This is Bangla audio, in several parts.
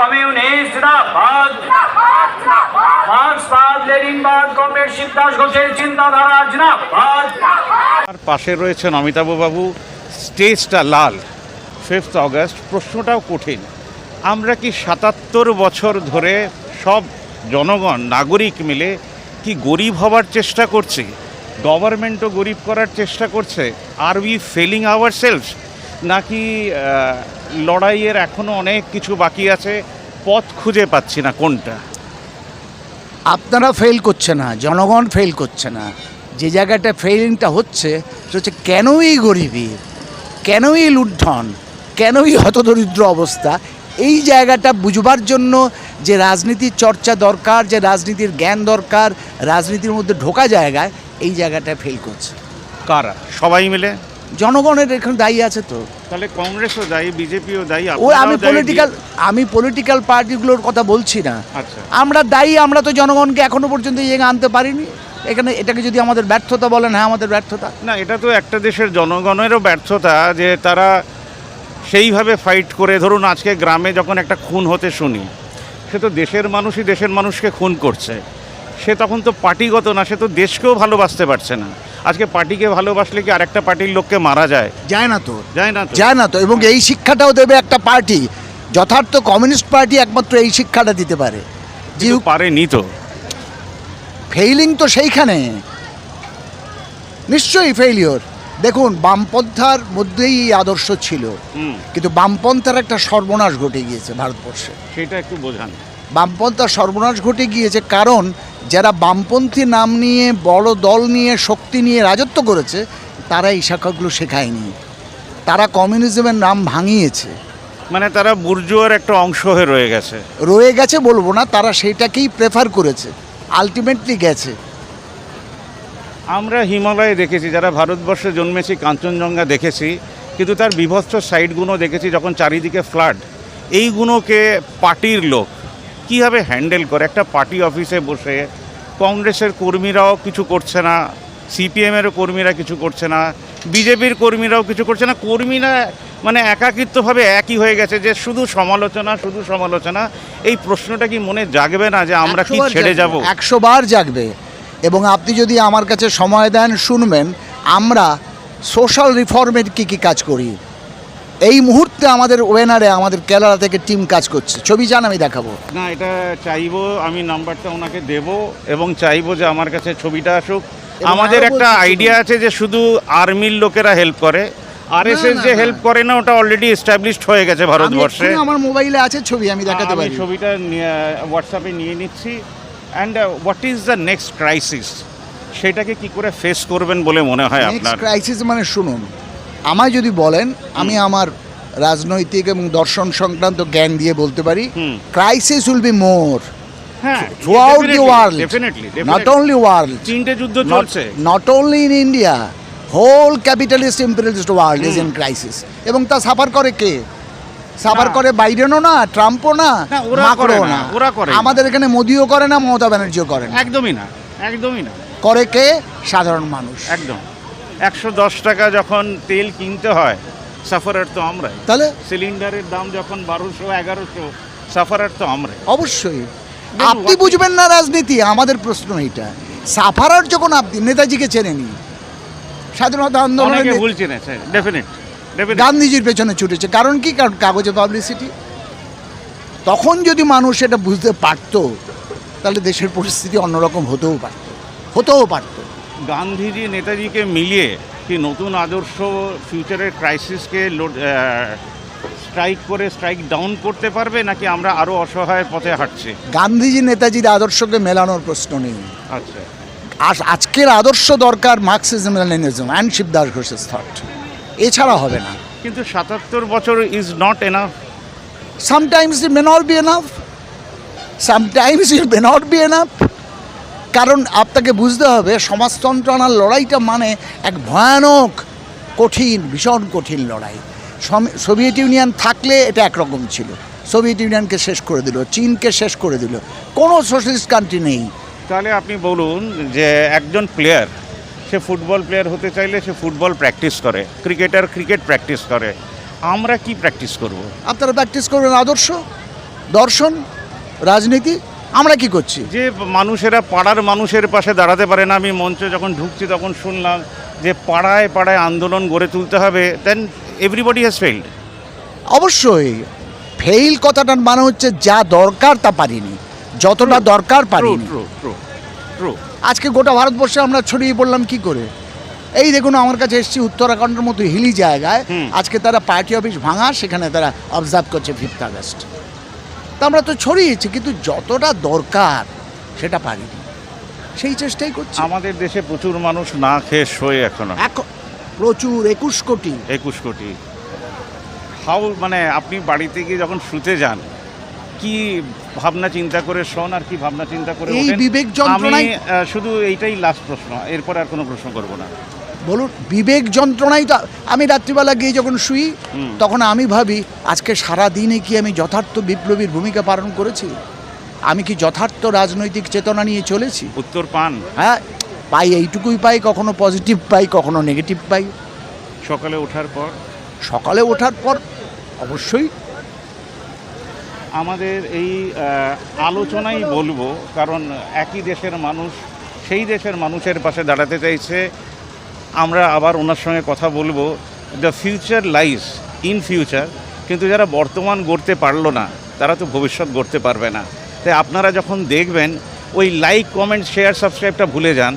কমিউনিস্ট জিন্দাবাদ মার্ক্সবাদ লেনিনবাদ কমরেড শিবদাস ঘোষের চিন্তাধারা জিন্দাবাদ আর পাশে রয়েছেন অমিতাভবাবু স্টেজটা লাল ফিফথ অগস্ট প্রশ্নটাও কঠিন। আমরা কি সাতাত্তর বছর ধরে সব জনগণ নাগরিক মিলে কি গরিব হবার চেষ্টা করছি? গভর্নমেন্টও গরিব করার চেষ্টা করছে? আর উই ফেলিং আওয়ার সেলফ নাকি লড়াইয়ের এখনও অনেক কিছু বাকি আছে পথ খুঁজে পাচ্ছি না কোনটা? আপনারা ফেল করছে না জনগণ ফেল করছে না। যে জায়গাটা ফেলিংটা হচ্ছে সেটা হচ্ছে কেনই গরিবী কেনই লুণ্ঠন কেনই হতদরিদ্র অবস্থা? এই জায়গাটা বুঝবার জন্য যে রাজনীতির চর্চা দরকার যে রাজনীতির জ্ঞান দরকার রাজনীতির মধ্যে ঢোকা জায়গায় এই জায়গাটা ফেল করছে। কারা? সবাই মিলে? জনগণের এখানে দায়ী আছে তো। তাহলে কংগ্রেসও দায়ী বিজেপিও দায়ী ও আমি পলিটিক্যাল আমি পলিটিক্যাল পার্টিগুলোর কথা বলছি না। আচ্ছা। আমরা দায়ী আমরা তো জনগণকে এখনও পর্যন্ত এই জায়গায় আনতে পারিনি। এখানে এটাকে যদি আমাদের ব্যর্থতা বলেন হ্যাঁ আমাদের ব্যর্থতা। না এটা তো একটা দেশের জনগণেরও ব্যর্থতা যে তারা সেইভাবে ফাইট করে। ধরুন আজকে গ্রামে যখন একটা খুন হতে শুনি সে তো দেশের মানুষই দেশের মানুষকে খুন করছে। সে তখন তো পার্টিগত না সে তো দেশকেও ভালোবাসতে পারছে না। আজকে পার্টিকে ভালোবাসলে কি আরেকটা পার্টির লোককে মারা যায়? যায় না তো। যায় না তো। যায় না তো। এবং এই শিক্ষাটাও দেবে একটা পার্টি। যথার্থ কমিউনিস্ট পার্টি একমাত্র এই শিক্ষাটা দিতে পারে। যে পারেনি তো। ফেইলিং তো সেইখানে। নিশ্চয়ই ফেইলিওর দেখুন বামপন্থার মধ্যেই এই আদর্শ ছিল। কিন্তু বামপন্থার একটা সর্বনাশ ঘটে গিয়েছে ভারতবর্ষে। সেটা একটু বোঝান। বামপন্থার সর্বনাশ ঘটে গিয়েছে কারণ যারা বামপন্থী নাম নিয়ে বড় দল নিয়ে শক্তি নিয়ে রাজত্ব করেছে তারা এই শাখাগুলো শেখায়নি। তারা কমিউনিজমের নাম ভাঙিয়েছে। মানে তারা বুর্জুয়ার একটা অংশ হয়ে রয়ে গেছে। রয়ে গেছে বলব না তারা সেইটাকেই প্রেফার করেছে। আলটিমেটলি গেছে। আমরা হিমালয়ে দেখেছি যারা ভারতবর্ষে জন্মেছি কাঞ্চনজঙ্ঘা দেখেছি কিন্তু তার বিভৎস সাইডগুলো দেখেছি যখন চারিদিকে ফ্লাড এইগুলোকে পার্টির লোক কীভাবে হ্যান্ডেল করে? একটা পার্টি অফিসে বসে কংগ্রেসের কর্মীরাও কিছু করছে না সিপিএমেরও কর্মীরা কিছু করছে না বিজেপির কর্মীরাও কিছু করছে না কর্মীরা মানে একাকিত্বভাবে একই হয়ে গেছে যে শুধু সমালোচনা শুধু সমালোচনা। এই প্রশ্নটা কি মনে জাগবে না যে আমরা কি ছেড়ে যাব? একশো বার জাগবে। এবং আপনি যদি আমার কাছে সময় দেন শুনবেন আমরা সোশ্যাল রিফর্মের কী কী কাজ করি? এই মুহূর্তে আমাদের ওয়েনারে আমাদের কেরালা থেকে টিম কাজ করছে। ছবি যান আমি দেখাবো। না এটা চাইব আমি নাম্বারটা ওনাকে দেব এবং চাইব যে আমার কাছে ছবিটা আসুক। আমাদের একটা আইডিয়া আছে যে শুধু আর্মির লোকেরা হেল্প করে। আরএসএস যে হেল্প করে না ওটা অলরেডি এস্টাবলিশড হয়ে গেছে ভারতবর্ষে। আমার মোবাইলে আছে ছবি আমি দেখাতে আমি পারি। ছবিটা হোয়াটসঅ্যাপে নিয়ে নিচ্ছি। And what is the next crisis সেটাকে কি করে ফেস করবেন বলে মনে হয় আপনার? ক্রাইসিস মানে শুনুন আমায় যদি বলেন আমি আমার রাজনৈতিক এবং দর্শন সংক্রান্ত জ্ঞান দিয়ে বলতে পারি ক্রাইসিস উইল বি মোর হ্যাঁ তিনটে যুদ্ধ চলছে। not only in India whole capitalist imperialist world is in crisis এবং তা সাফার করে কে? সাফার করে বাইডেনও না ট্রাম্পও না মাকড়ও না। আমাদের এখানে মোদিও করে না মমতা ব্যানার্জিও করে না। একদমই না একদমই না। করে কে? সাধারণ মানুষ। একদম। একশো দশ টাকা যখন তেল কিনতে হয় সাফারার তো আমরাই। তাহলে? সিলিন্ডারের দাম যখন বারোশো এগারোশো সাফারার তো আমরাই। অবশ্যই। আপনি বুঝবেন না রাজনীতি আমাদের প্রশ্ন এটা সাফারার যখন আপনি নেতাজিকে চেনেনি স্বাধীনতা আন্দোলনে ভুল চিনেছে ডেফিনেট ডেফিনেট গান্ধীজির পেছনে ছুটেছে কারণ কি? কারণ কাগজে পাবলিসিটি তখন যদি মানুষ এটা বুঝতে পারতো তাহলে দেশের পরিস্থিতি অন্যরকম হতেও পারত হতেও পারত। গান্ধীজি নেতাজিকে মিলিয়ে কি নতুন আদর্শ ফিউচারের ক্রাইসিসকে স্ট্রাইক করে স্ট্রাইক ডাউন করতে পারবে নাকি আমরা আরও অসহায় পথে হাঁটছি? গান্ধীজি নেতাজির আদর্শকে মেলানোর প্রশ্ন নেই। আচ্ছা। আজ আজকের আদর্শ দরকার মার্কসিজম লেনিনিজম অ্যান্ড শিবদাস ঘোষের থট এছাড়া হবে না। কিন্তু সাতাত্তর বছর is not enough sometimes it may not be enough sometimes it may not be enough কারণ আপনাকে বুঝতে হবে সমাজতন্ত্র আনার লড়াইটা মানে এক ভয়ানক কঠিন ভীষণ কঠিন লড়াই। সোভিয়েত ইউনিয়ন থাকলে এটা একরকম ছিল। সোভিয়েত ইউনিয়নকে শেষ করে দিল চীনকে শেষ করে দিল। কোনো সোশ্যালিস্ট কান্ট্রি নেই। তাহলে আপনি বলুন যে একজন প্লেয়ার সে ফুটবল প্লেয়ার হতে চাইলে সে ফুটবল প্র্যাকটিস করে ক্রিকেটার ক্রিকেট প্র্যাকটিস করে। আমরা কি প্র্যাকটিস করব? আপনারা প্র্যাকটিস করবেন আদর্শ দর্শন রাজনীতি আমরা কি করছি? যে মানুষেরা পাড়ার মানুষের পাশে দাঁড়াতে পারে না আমি মঞ্চে যখন ঢুকছি তখন শুনলাম যে পাড়ায় পাড়ায় আন্দোলন গড়ে তুলতে হবে দেন এভরিবডি হ্যাজ ফেইল্ড অবশ্যই ফেইল কথাটার মানে হচ্ছে যা দরকার তা পারিনি যতটা দরকার পারিনি। ট্রু আজকে গোটা ভারতবর্ষে আমরা ছড়িয়ে পড়লাম কি করে? এই দেখুন আমার কাছে এসছি উত্তরাখণ্ডের মতো হিলি জায়গায়। আজকে তারা পার্টি অফিস ভাঙা সেখানে তারা অবজার্ভ করছে ফিফথ আগস্ট। তা আমরা তো ছড়িয়েছি কিন্তু যতটা দরকার সেটা পারিনি সেই চেষ্টাই করছি। আমাদের দেশে প্রচুর মানুষ না খেয়ে শোয়ে এখনও। এখন প্রচুর একুশ কোটি। একুশ কোটি। হাউ মানে আপনি বাড়িতে গিয়ে যখন শুতে যান কি ভাবনা চিন্তা করে শোন আর কি ভাবনা চিন্তা করে এই বিবেক আমি শুধু এইটাই লাস্ট প্রশ্ন এরপর আর কোনো প্রশ্ন করব না। বলুন বিবেক যন্ত্রণাই তো আমি রাত্রিবেলা গিয়ে যখন শুই তখন আমি ভাবি আজকে সারা দিনে কি আমি যথার্থ বিপ্লবীর ভূমিকা পালন করেছি? আমি কি যথার্থ রাজনৈতিক চেতনা নিয়ে চলেছি? উত্তর পান। হ্যাঁ পাই এইটুকুই পাই কখনো পজিটিভ পাই কখনো নেগেটিভ পাই। সকালে ওঠার পর? সকালে ওঠার পর অবশ্যই। আমাদের এই আলোচনাই বলব কারণ একই দেশের মানুষ সেই দেশের মানুষের পাশে দাঁড়াতে চাইছে। আমরা আবার ওনার সঙ্গে কথা বলব। The future lies in future কিন্তু যারা বর্তমান গড়তে পারল না তারা তো ভবিষ্যৎ গড়তে পারবে না। তাই আপনারা যখন দেখবেন ওই লাইক কমেন্ট শেয়ার সাবস্ক্রাইবটা ভুলে যান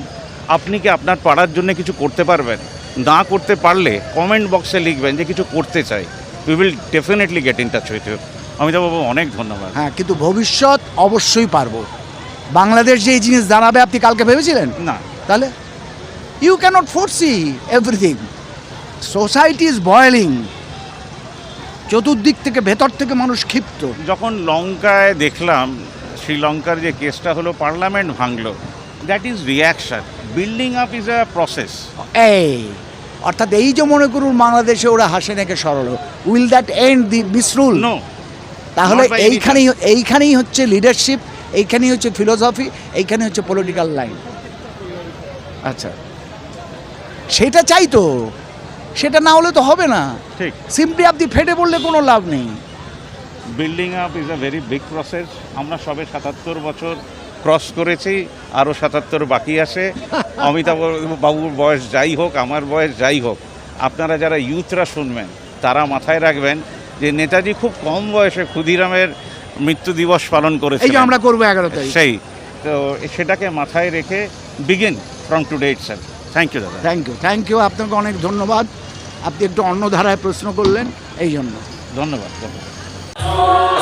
আপনি কি আপনার পাড়ার জন্য কিছু করতে পারবেন? না করতে পারলে কমেন্ট বক্সে লিখবেন যে কিছু করতে চাই। We will definitely get in touch with you অমিতাভবাবু অনেক ধন্যবাদ। হ্যাঁ কিন্তু ভবিষ্যৎ অবশ্যই পারব। বাংলাদেশ যে এই জিনিস দাঁড়াবে আপনি কালকে ভেবেছিলেন? না। তাহলে? You cannot foresee everything society is boiling চতুর্দিক থেকে ভেতর থেকে মানুষ ক্ষিপ্ত। যখন লঙ্কায় দেখলাম শ্রীলঙ্কার যে কেসটা হলো পার্লামেন্ট ভাঙলো that is reaction building up is a process এই অর্থাৎ এই যে মনে করুন বাংলাদেশে ওরা হাসে নাকি সরল will that end the misrule no তাহলে এইখানেই এইখানেই হচ্ছে লিডারশিপ এইখানেই হচ্ছে ফিলোসফি এইখানেই হচ্ছে পলিটিক্যাল লাইন আচ্ছা। সেটা চাই তো। সেটা না হলে তো হবে না। ঠিক। সিম্পলি আপনি ফেটে পড়লে কোনো লাভ নেই। Building up is a very big process আমরা সবে সাতাত্তর বছর ক্রস করেছি আরও সাতাত্তর বাকি আছে। অমিতাভ বাবুর বয়স যাই হোক আমার বয়স যাই হোক আপনারা যারা ইউথরা শুনবেন তারা মাথায় রাখবেন যে নেতাজি খুব কম বয়সে ক্ষুদিরামের মৃত্যু দিবস পালন করেছে আমরা করব এগারো সেই তো সেটাকে মাথায় রেখে begin from today itself thank you দাদা। থ্যাংক ইউ থ্যাংক ইউ আপনাকে অনেক ধন্যবাদ। আপনি একটু অন্য ধারায় প্রশ্ন করলেন এই জন্য। ধন্যবাদ ধন্যবাদ।